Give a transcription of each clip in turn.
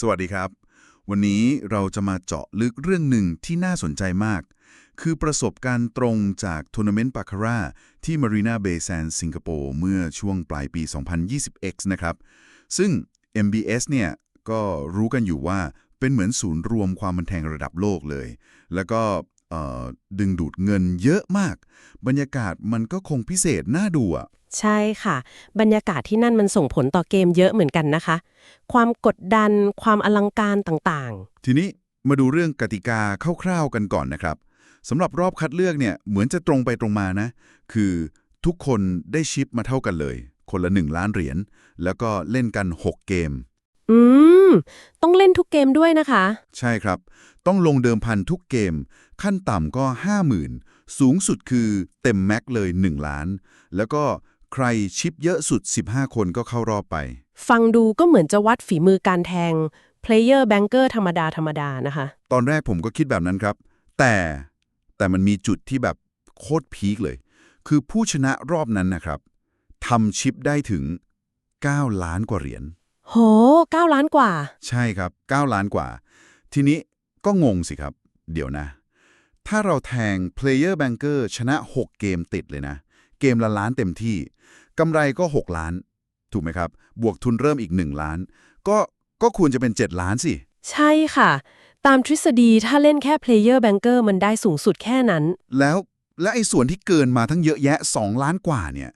สวัสดีครับ วันนี้เราจะมาเจาะลึกเรื่องหนึ่งที่น่าสนใจมาก คือประสบการณ์ตรงจากทัวร์นาเมนต์ปาคาร่าที่ Marina Bay Sands สิงคโปร์เมื่อช่วงปลายปี 2020X นะครับ ซึ่ง MBS เนี่ยก็รู้กันอยู่ว่าเป็นเหมือนศูนย์รวมความบันเทิงระดับโลกเลย แล้วก็ดึงดูดเงินเยอะมาก บรรยากาศมันก็คงพิเศษน่าดูอะ ใช่ค่ะ บรรยากาศที่นั่นมันส่งผลต่อเกมเยอะเหมือนกันนะคะ ความกดดัน ความอลังการต่างทีนี้มาดูเรื่องกติกาคร่าวๆกันก่อนนะครับสำหรับรอบคัดเลือกเนี่ยเหมือนจะตรงไปตรงมานะ คือทุกคนได้ชิปมาเท่ากันเลย คนละ 1 ล้านเหรียญแล้วก็เล่นกัน 6 เกม ๆ อืม ต้องเล่นทุกเกมด้วยนะคะ ใช่ครับ ต้องลงเดิมพันทุกเกม ขั้นต่ำก็ 50,000 สูงสุดคือเต็มแม็กเลย 1 ล้าน แล้วก็ ใครชิปเยอะสุด 15 คนก็เข้ารอบไป ฟังดูก็เหมือนจะวัดฝีมือการแทง player banker ธรรมดาธรรมดานะคะ ตอนแรกผมก็คิดแบบนั้นครับ แต่แต่มันมีจุดที่แบบโคตรพีคเลย คือผู้ชนะรอบนั้นนะครับทำชิปได้ถึง 9 ล้านกว่าเหรียญโห 9 ล้านกว่า ใช่ครับ 9 ล้านกว่า ทีนี้ก็งงสิครับ เดี๋ยวนะ ถ้าเราแทง Player Banker ชนะ 6 เกมติดเลยนะ เกมละล้านเต็มที่กำไรก็ 6 ล้าน ถูกไหมครับ บวกทุนเริ่มอีก 1 ล้าน ก็ก็ควรจะเป็น 7 ล้านสิ ใช่ค่ะ ตามทฤษฎีถ้าเล่นแค่ player banker มันได้สูงสุดแค่นั้น แล้วและไอ้ส่วนที่เกินมาทั้งเยอะแยะ 2 ล้านกว่าเนี่ย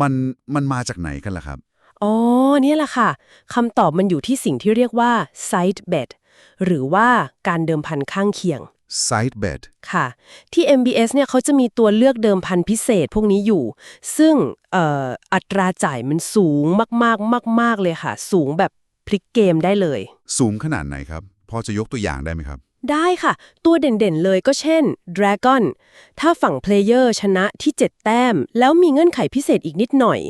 มันมันมาจากไหนกันล่ะครับ อ๋อ เนี่ยแหละค่ะคำตอบมันอยู่ที่สิ่งที่เรียกว่า side bet หรือว่าการเดิมพันข้างเคียง Side bet ค่ะ ที่ MBS เนี่ยเขาจะมีตัวเลือกเดิมพันพิเศษพวกนี้อยู่ ซึ่งเอ่ออัตราจ่ายมันสูงมากๆ มาก ๆ เลยค่ะ สูงแบบพลิกเกมได้เลย สูงขนาดไหนครับ พอจะยกตัวอย่างได้ไหมครับ ได้ค่ะ ตัวเด่นๆเลยก็เช่น Dragon ถ้าฝั่งเพลเยอร์ชนะที่ 7 แต้ม แล้วมีเงื่อนไขพิเศษอีกนิดหน่อย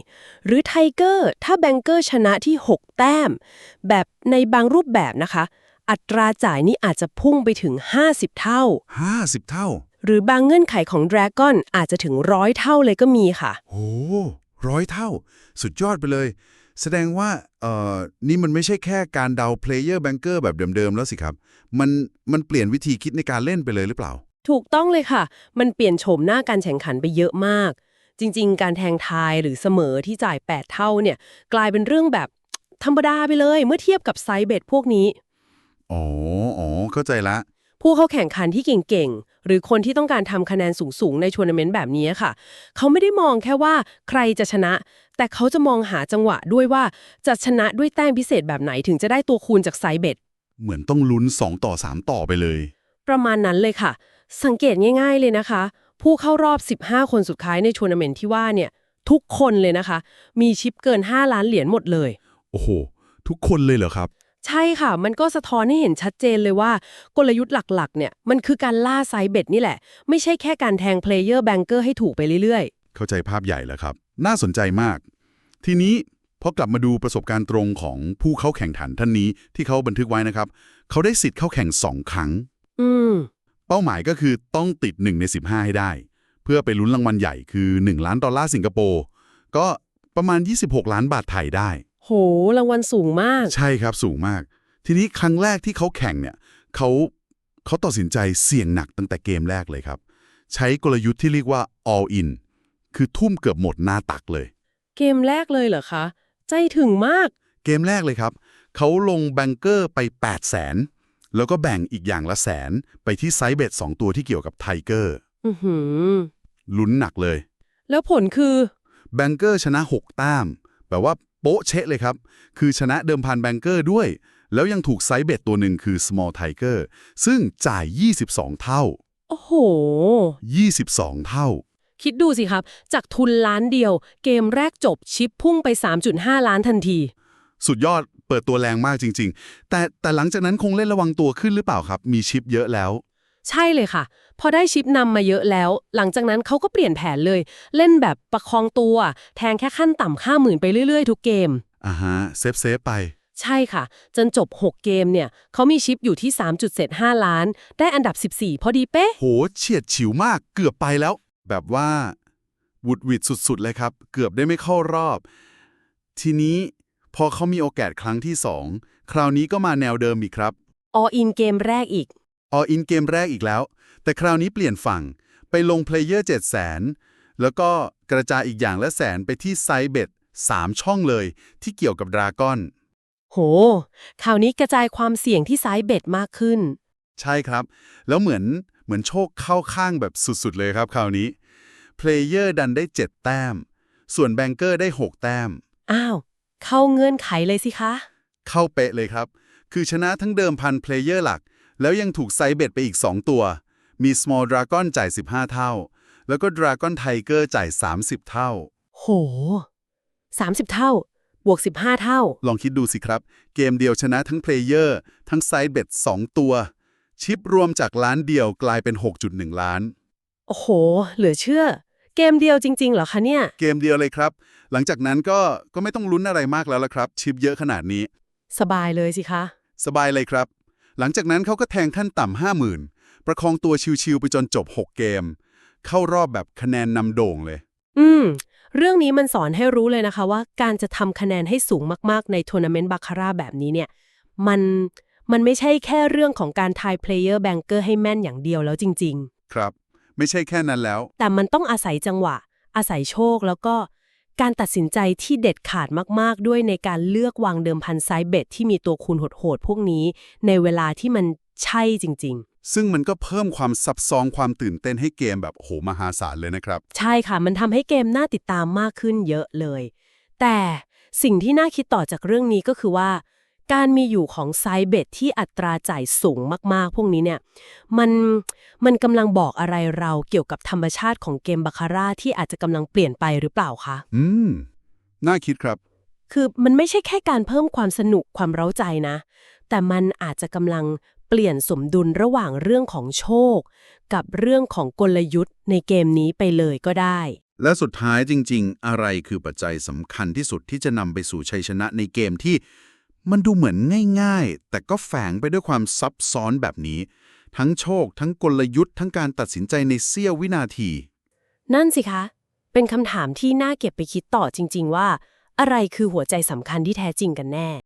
หรือ Tiger ถ้าแบงเกอร์ชนะที่ 6 แต้ม แบบในบางรูปแบบนะคะ อัตราจ่ายนี่อาจจะพุ่งไปถึง 50 เท่า 50 เท่า หรือบางเงื่อนไขของ Dragon อาจจะถึงร้อยเท่าเลยก็มีค่ะ โอ้ร้อยเท่า สุดยอดไปเลย แสดงว่าเอ่อนี่มันไม่ใช่แค่การเดา player banker แบบเดิม ๆ แล้วสิครับ มันมันเปลี่ยนวิธีคิดในการเล่นไปเลยหรือเปล่า ถูกต้องเลยค่ะ มันเปลี่ยนโฉมหน้าการแข่งขันไปเยอะมาก จริง ๆ การแทงทายหรือเสมอที่จ่าย 8 เท่าเนี่ยกลายเป็นเรื่องแบบธรรมดาไปเลย เมื่อเทียบกับไซส์เบ็ดพวกนี้ อ๋ออ๋อเข้าใจละ ผู้เข้าแข่งขันที่เก่งๆ หรือคนที่ต้องการทำคะแนนสูงๆ ในทัวร์นาเมนต์แบบนี้ค่ะ เขาไม่ได้มองแค่ว่าใครจะชนะ แต่เขาจะมองหาจังหวะด้วยว่าจะชนะด้วยแต้มพิเศษแบบไหนถึงจะได้ตัวคูณจากไซส์เบ็ดเหมือนต้องลุ้น 2 ต่อ 3 ต่อไปเลย ประมาณนั้นเลยค่ะ สังเกตง่าย ๆเลยนะคะ ผู้เข้ารอบ 15 คนสุดท้ายในทัวร์นาเมนต์ที่ว่าเนี่ย ทุกคนเลยนะคะ มีชิปเกิน 5 ล้านเหรียญหมดเลย โอ้โห ทุกคนเลยเหรอครับ ใช่ค่ะ มันก็สะท้อนให้เห็นชัดเจนเลยว่า กลยุทธ์หลักๆ เนี่ย มันคือการล่าไซส์เบ็ดนี่แหละ ไม่ใช่แค่การแทงเพลเยอร์แบงเกอร์ให้ถูกไปเรื่อยเข้าใจภาพใหญ่แล้วครับ น่าสนใจมาก ทีนี้พอกลับมาดูประสบการณ์ตรงของผู้เข้าแข่งขันท่านนี้ที่เขาบันทึกไว้นะครับ เขาได้สิทธิ์เข้าแข่ง2ครั้งๆอืม เป้าหมายก็คือต้องติด1ใน15 ให้ได้ เพื่อไปลุ้นรางวัลใหญ่คือ 1 ล้านดอลลาร์สิงคโปร์ก็ประมาณ 26 ล้านบาทไทยได้ โหรางวัลสูงมาก ใช่ครับสูงมาก ทีนี้ครั้งแรกที่เขาแข่งเนี่ยเขาเขาตัดสินใจเสี่ยงหนักตั้งแต่เกมแรกเลยครับ ใช้กลยุทธ์ที่เรียกว่า all in คือทุ่มเกือบหมดหน้าตักเลย เกมแรกเลยเหรอคะ ใจถึงมาก เกมแรกเลยครับ เขาลงแบงเกอร์ไป 8 0 0แสนแล้วก็แบ่งอีกอย่างละแสน ไปที่ไซส์เบ็ด2ตัวที่เกี่ยวกับไทเกอร์อือหือลุ้นหนักเลย แล้วผลคือ แบงเกอร์ชนะ 6 แต้มแบบว่า โป๊ะเชะเลยครับ คือชนะเดิมพันแบงเกอร์ด้วย แล้วยังถูกไซส์เบ็ดตัวหนึ่งคือ small tiger ซึ่งจ่าย 22 เท่า โอ้โห 22 เท่า คิดดูสิครับ จากทุนล้านเดียว เกมแรกจบชิปพุ่งไป 3.5 ล้านทันที สุดยอดเปิดตัวแรงมากจริง ๆ แต่แต่หลังจากนั้นคงเล่นระวังตัวขึ้นหรือเปล่าครับ มีชิปเยอะแล้ว ใช่เลยค่ะ พอได้ชิปนำมาเยอะแล้ว หลังจากนั้นเขาก็เปลี่ยนแผนเลย เล่นแบบประคองตัว แทงแค่ขั้นต่ำค่าหมื่นไปเรื่อยๆ ทุกเกมอ่าฮะเซฟเซฟไป ใช่ค่ะ จนจบ 6 เกมเนี่ยเขามีชิปอยู่ที่ 3.75 ล้าน ได้อันดับ 14 พอดีเป๊ะ โหเฉียดฉิวมากเกือบไปแล้ว แบบว่าวุดหวิดสุดๆ เลยครับ เกือบได้ไม่เข้ารอบ ทีนี้พอเขามีโอกาสครั้งที่สองคราวนี้ก็มาแนวเดิมอีกครับ ออินเกมแรกอีก ออินเกมแรกอีกแล้ว แต่คราวนี้เปลี่ยนฝั่งไปลงเพลเยอร์7 0 0 0 0 0แล้วก็กระจายอีกอย่างละแสนไปที่ไซเบ็ด3ช่องเลยที่เกี่ยวกับดราก้อน โห คราวนี้กระจายความเสี่ยงที่ไซส์เบ็ดมากขึ้น ใช่ครับ แล้วเหมือนเหมือนโชคเข้าข้างแบบสุดๆเลยครับคราวนี้เพลเยอร์ดันได้ 7 แต้ม ส่วนแบงเกอร์ได้ 6 แต้ม อ้าว เข้าเงื่อนไขเลยสิคะ เข้าเป๊ะเลยครับ คือชนะทั้งเดิมพันเพลเยอร์หลัก แล้วยังถูกไซเบ็ดไปอีก 2 ตัว มี Small Dragon จ่าย 15 เท่า แล้วก็ Dragon Tiger จ่าย 30 เท่า โห 30 เท่า บวก 15 เท่า ลองคิดดูสิครับ เกมเดียวชนะทั้งเพลเยอร์ทั้งไซเบ็ด2ตัว ชิปรวมจากล้านเดียวกลายเป็น 6.1 ล้าน โอ้โห เหลือเชื่อ เกมเดียวจริง ๆ เหรอคะเนี่ย เกมเดียวเลยครับ หลังจากนั้นก็ก็ไม่ต้องลุ้นอะไรมากแล้วละครับ ชิปเยอะขนาดนี้ สบายเลยสิคะ สบายเลยครับ หลังจากนั้นเขาก็แทงขั้นต่ำห้าหมื่น ประคองตัวชิวๆไปจนจบ 6 เกม เข้ารอบแบบคะแนนนำโด่งเลย อืม เรื่องนี้มันสอนให้รู้เลยนะคะว่าการจะทำคะแนนให้สูงมากๆ ในทัวร์นาเมนต์บาคาร่าแบบนี้เนี่ย มันมันไม่ใช่แค่เรื่องของการทายเพลเยอร์แบงเกอร์ให้แม่นอย่างเดียวแล้วจริงครับ ไม่ใช่แค่นั้นแล้วๆแต่มันต้องอาศัยจังหวะ อาศัยโชคแล้วก็การตัดสินใจที่เด็ดขาดมากๆ ด้วยในการเลือกวางเดิมพันไซส์เบ็ดที่มีตัวคูณโหดๆพวกนี้ ในเวลาที่มันใช่จริง ซึ่งมันก็เพิ่มความซับซ้อนความตื่นเต้นให้เกมแบบโหมหาศาลเลยนะครับๆใช่ค่ะ มันทำให้เกมน่าติดตามมากขึ้นเยอะเลย แต่สิ่งที่น่าคิดต่อจากเรื่องนี้ก็คือว่า การมีอยู่ของไซส์เบ็ดที่อัตราจ่ายสูงมากๆ พวกนี้เนี่ย มันมันกำลังบอกอะไรเราเกี่ยวกับธรรมชาติของเกมบาคาร่าที่อาจจะกำลังเปลี่ยนไปหรือเปล่าคะ อืม น่าคิดครับ คือมันไม่ใช่แค่การเพิ่มความสนุกความเร้าใจนะ แต่มันอาจจะกำลังเป ลี่ยนสมดุลระหว่างเรื่องของโชค กับเรื่องของกลยุทธ์ในเกมนี้ไปเลยก็ได้ และสุดท้ายจริง ๆ อะไรคือปัจจัยสำคัญที่สุดที่จะนำไปสู่ชัยชนะในเกมที่มันดูเหมือนง่าย ๆ แต่ก็แฝงไปด้วยความซับซ้อนแบบนี้ ทั้งโชค ทั้งกลยุทธ์ ทั้งการตัดสินใจในเสี้ยววินาที นั่นสิคะ เป็นคำถามที่น่าเก็บไปคิดต่อจริง ๆ ว่า อะไรคือหัวใจสำคัญที่แท้จริงกันแน่